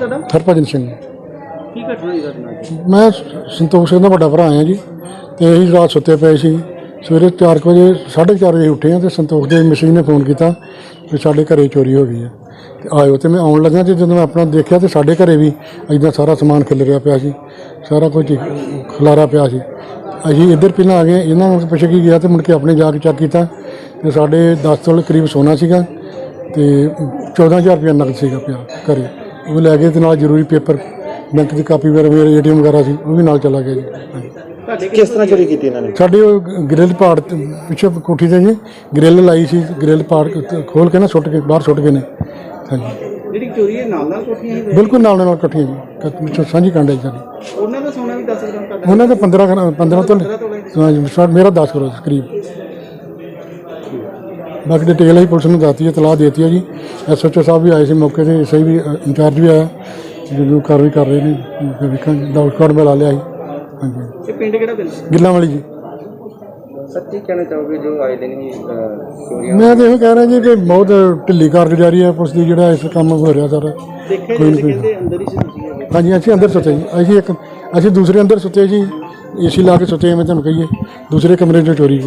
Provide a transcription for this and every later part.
ਨਾਮ ਤੁਹਾਡਾ? ਹਰਭਜਨ ਸਿੰਘ। ਕੀ ਘਟਨਾ ਹੋਈ ਤੁਹਾਡੇ ਨਾਲ? ਮੈਂ ਸੰਤੋਖ ਸਿੰਘ ਦਾ ਵੱਡਾ ਭਰਾ ਹਾਂ ਜੀ ਤੇ ਅਸੀਂ ਰਾਤ ਸੁੱਤੇ ਪਏ ਸੀ। ਸਵੇਰੇ 4 ਵਜੇ 4:30 ਵਜੇ ਉੱਠੇ ਹਾਂ ਤੇ ਸੰਤੋਖ ਦੇ ਮਿਸੀ ਨੇ ਫੋਨ ਕੀਤਾ ਕਿ ਸਾਡੇ ਘਰੇ ਚੋਰੀ ਹੋ ਗਈ ਹੈ। ਤੇ ਆਇਓ ਤੇ ਮੈਂ ਆਉਣ ਲੱਗਾ ਤੇ ਜਦੋਂ ਮੈਂ ਆਪਣਾ ਦੇਖਿਆ ਤੇ ਸਾਡੇ ਘਰੇ ਵੀ ਇਦਾਂ ਸਾਰਾ ਸਮਾਨ ਖਿਲ ਰਿਹਾ ਪਿਆ ਸੀ ਸਾਰਾ ਕੁਝ ਖਲਾਰਾ ਪਿਆ ਸੀ। ਅਸੀਂ ਇੱਧਰ ਪਹਿਲਾਂ ਆ ਗਏ ਇਹਨਾਂ ਨੂੰ ਪੁੱਛ ਕੇ ਗਿਆ ਤੇ ਮੁੜ ਕੇ ਆਪਣੇ ਜਾ ਕੇ ਚੈੱਕ ਕੀਤਾ ਤੇ ਸਾਡੇ 10 ਤੋਲੇ ਕਰੀਬ ਸੋਨਾ ਸੀਗਾ ਤੇ 14000 ਰੁਪਏ ਨਕਦ ਸੀਗਾ ਪਿਆ ਘਰੇ। ਉਹ ਲੈ ਗਏ ਤੇ ਨਾਲ ਜ਼ਰੂਰੀ ਪੇਪਰ ਬੈਂਕ ਦੀ ਕਾਪੀ ਵਗੈਰਾ ਮੇਰੇ ਏਟੀਐਮ ਵਗੈਰਾ ਸੀ ਉਹ ਵੀ ਨਾਲ ਚਲਾ ਗਿਆ ਜੀ। ਹਾਂਜੀ। ਕਿਸ ਤਰ੍ਹਾਂ ਚੋਰੀ ਕੀਤੀ ਇਹਨਾਂ ਨੇ? ਸਾਡੇ ਉਹ ਗ੍ਰਿਲ ਪਾੜ ਤੇ ਪਿੱਛੇ ਕੋਠੀ ਤੇ ਜੀ ਗ੍ਰਿਲ ਲਾਈ ਸੀ ਗ੍ਰਿਲ ਪਾੜ ਖੋਲ ਕੇ ਨਾ ਸੁੱਟ ਕੇ ਬਾਹਰ ਸੁੱਟ ਗਏ ਨੇ। ਹਾਂਜੀ। ਜਿਹੜੀ ਚੋਰੀ ਹੈ ਨਾਲ ਨਾਲ ਕੋਠੀਆਂ ਹੀ ਹੋਈਆਂ। ਬਿਲਕੁਲ ਨਾਲ ਨਾਲ ਇਕੱਠੀਆਂ ਜੀ ਕ- ਪਿੱਛੋਂ ਸਾਂਝੀ ਕਾਂਡੇ ਸਾਡੀ। ਉਹਨਾਂ ਦਾ ਸੋਨਾ ਵੀ 10 ਗ੍ਰਾਮ ਤੁਹਾਡਾ। ਉਹਨਾਂ ਦੇ 15 ਗ੍ਰਾਮ- 15 ਤੋਂ ਹਾਂਜੀ ਸਾ- ਮੇਰਾ 10 ਕਰੋੜ ਕਰੀਬ। ਬਾਕੀ ਡਿਟੇਲ ਹੀ ਪੁਲਿਸ ਨੂੰ ਦੱਸਤੀ ਹੈ ਤਲਾਹ ਦੇਤੀ ਹੈ ਜੀ। ਐਸਐਚਓ ਸਾਹਿਬ ਵੀ ਆਏ ਸੀ ਮੌਕੇ ਤੇ ਸਹੀ ਵੀ ਇੰਚਾਰਜ ਵੀ ਆਇਆ। ਜਦੋਂ ਕਾਰਵਾਈ ਕਰ ਰਹੇ ਨੇ ਵੇਖਾਂਗੇ ਡਾਊਟ ਕਾਰਡ ਮਿਲਾ ਲਿਆ ਸੀ। ਹਾਂਜੀ। ਇਹ ਪਿੰਡ ਕਿਹੜਾ ਪਿੰਡ? ਗਿੱਲਾਂ ਵਾਲੀ ਜੀ। ਸੱਚੀ ਕਹਿਣਾ ਚਾਹੋਗੇ ਜੋ ਆਏ ਦਿਨ ਹੀ ਮੈਂ ਤਾਂ ਇਹ ਕਹਿ ਰਿਹਾ ਜੀ ਕਿ ਬਹੁਤ ਢਿੱਲੀ ਕਾਰਗੁਜ਼ਾਰੀ ਹੈ ਪੁਲਿਸ ਦੀ ਜਿਹੜਾ ਇਸ ਕੰਮ ਹੋ ਰਿਹਾ ਸਾਰਾ। ਦੇਖਿਆ ਜੀ ਕਹਿੰਦੇ ਅੰਦਰ ਹੀ ਸੀ ਤੁਸੀਂ ਹੈਗੇ। ਹਾਂਜੀ ਅਸੀਂ ਅੰਦਰ ਸੁੱਤੇ ਜੀ। ਅਸੀਂ ਇੱਕ ਅਸੀਂ ਦੂਸਰੇ ਅੰਦਰ ਸੁੱਤੇ ਜੀ ਏਸੀ ਲਾ ਕੇ ਸੁੱਤੇ ਐਵੇਂ ਤੁਹਾਨੂੰ ਕਹੀਏ। ਦੂਸਰੇ ਕਮਰੇ 'ਚ ਚੋਰੀ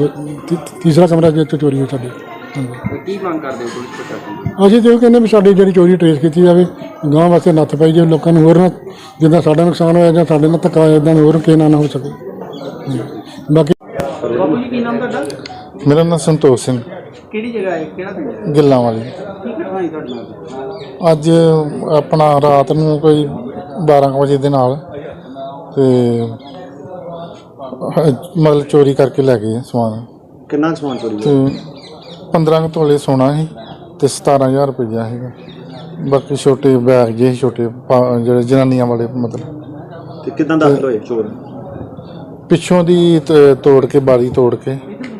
ਤੀਸਰਾ ਕਮਰਾ ਜਿੱਥੇ ਚੋਰੀ ਹੋਈ ਸਾਡੇ। ਕੀ ਮੰਗ ਕਰਦੇ ਹੋ ਪੁਲਿਸ ਪ੍ਰਸ਼ਾਸਨ ਅਸੀਂ ਤੇ ਉਹ ਕਹਿੰਦੇ ਵੀ ਸਾਡੀ ਜਿਹੜੀ ਚੋਰੀ ਟ੍ਰੇਸ ਕੀਤੀ ਜਾਵੇ ਗਾਂ ਵਾਸਤੇ ਨੱਥ ਪਾਈ ਜਾਵੇ ਲੋਕਾਂ ਨੂੰ ਹੋਰ ਨਾ ਜਿੱਦਾਂ ਸਾਡਾ ਨੁਕਸਾਨ ਹੋਇਆ ਜਾਂ ਸਾਡੇ ਨਾਲ ਧੱਕਾ ਹੋਇਆ ਇਦਾਂ ਹੋਰ ਕਿਸੇ ਨਾਲ ਨਾ ਹੋ ਸਕੇ। ਬਾਕੀ ਬਾਬੂ ਜੀ ਕੀ ਨਾਮ ਤੁਹਾਡਾ? ਮੇਰਾ ਨਾਮ ਸੰਤੋਖ ਸਿੰਘ। ਕਿਹੜੀ ਜਗ੍ਹਾ ਹੈ? ਕਿਹੜਾ ਪਿੰਡ ਹੈ? ਗਿੱਲਾਂ ਵਾਲੀ। ਕੀ ਘਟਨਾ ਹੋਈ ਤੁਹਾਡੇ ਨਾਲ? ਅੱਜ ਆਪਣਾ ਰਾਤ ਨੂੰ ਕੋਈ 12 ਕੁ ਵਜੇ ਦੇ ਨਾਲ ਤੇ ਮਤਲਬ ਚੋਰੀ ਕਰਕੇ ਲੈ ਗਏ ਸਮਾਨ। ਕਿੰਨਾ ਕੁ ਸਮਾਨ ਚੋਰੀ ਤੇ 15 ਕੁ ਤੋਲੇ ਸੋਨਾ ਸੀ ਤੇ 17000 ਰੁਪਇਆ ਸੀਗਾ। ਬਾਕੀ ਛੋਟੇ ਬੈਗ ਜਿਹੇ ਛੋਟੇ ਪਾ- ਜਿਹੜੇ ਜਨਾਨੀਆਂ ਵਾਲੇ ਮਤਲਬ। ਤੇ ਕਿਦਾਂ ਦਾਖਲ ਹੋਏ ਚੋਰ? ਪਿੱਛੋਂ ਦੀ ਤ- ਤੋੜ ਕੇ ਬਾਰੀ ਤੋੜ ਕੇ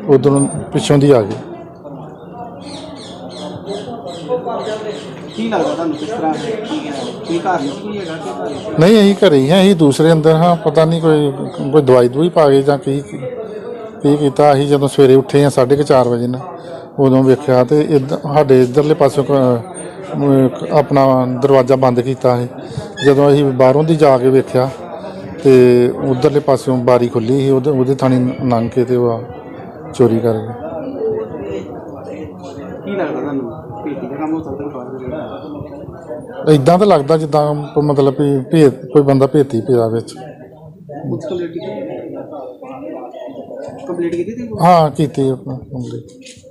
ਉਧਰੋਂ ਪਿੱਛੋਂ ਦੀ ਆ ਗਏ ਕੀ ਲੱਗਦਾ ਤੁਹਾਨੂੰ ਕਿਸ ਤਰ੍ਹਾਂ ਕੀ ਹੈ? ਕੋਈ ਘਰ ਨਹੀਂ ਹੈਗਾ? ਕਿ ਅਸੀਂ ਘਰੇ ਹੀ ਹਾਂ ਅਸੀਂ ਦੂਸਰੇ ਅੰਦਰ ਹਾਂ ਪਤਾ ਨਹੀਂ ਕੋਈ ਕੋਈ ਦਵਾਈ ਦਵਾਈ ਪਾ ਗਏ ਜਾਂ ਕੀ ਕੀ ਕੀਤਾ ਅਸੀਂ ਜਦੋਂ ਸਵੇਰੇ ਉੱਠੇ ਹਾਂ 4:30 ਵਜੇ ਨਾ ਉਦੋਂ ਵੇਖਿਆ ਤੇ ਇੱਧ- ਸਾਡੇ ਇਧਰਲੇ ਪਾਸੋਂ ਆਪਣਾ ਦਰਵਾਜ਼ਾ ਬੰਦ ਕੀਤਾ ਸੀ। ਜਦੋਂ ਅਸੀਂ ਬਾਹਰੋਂ ਦੀ ਜਾ ਕੇ ਵੇਖਿਆ ਤੇ ਉਧਰਲੇ ਪਾਸਿਓਂ ਬਾਰੀ ਖੁੱਲੀ ਸੀ ਉਹਦੇ ਉਹਦੇ ਥਾਣੀ ਲੰਘ ਕੇ ਤੇ ਉਹ ਚੋਰੀ ਕਰ ਗਏ। ਕੀ ਲੱਗਦਾ ਤੁਹਾਨੂੰ? ਪੇਟੀ ਦਾ ਕੰਮ ਹੋ ਸਕਦਾ ਬਾਹਰ ਜਿਹੜਾ? ਇਦਾਂ ਤਾਂ ਲੱਗਦਾ ਜਿੱਦਾਂ ਮਤਲਬ ਵੀ ਭੇਤ ਕੋਈ ਬੰਦਾ ਭੇਤੀ ਪਿਆ ਵਿੱਚ। ਕੰਪਲੀਟ ਕੀਤੀ? ਕੰਪਲੀਟ ਕੀਤੀ ਤੀ ਹਾਂ ਕੀਤੀ ਆਪਣਾ ਕੰਪਲੀਟ।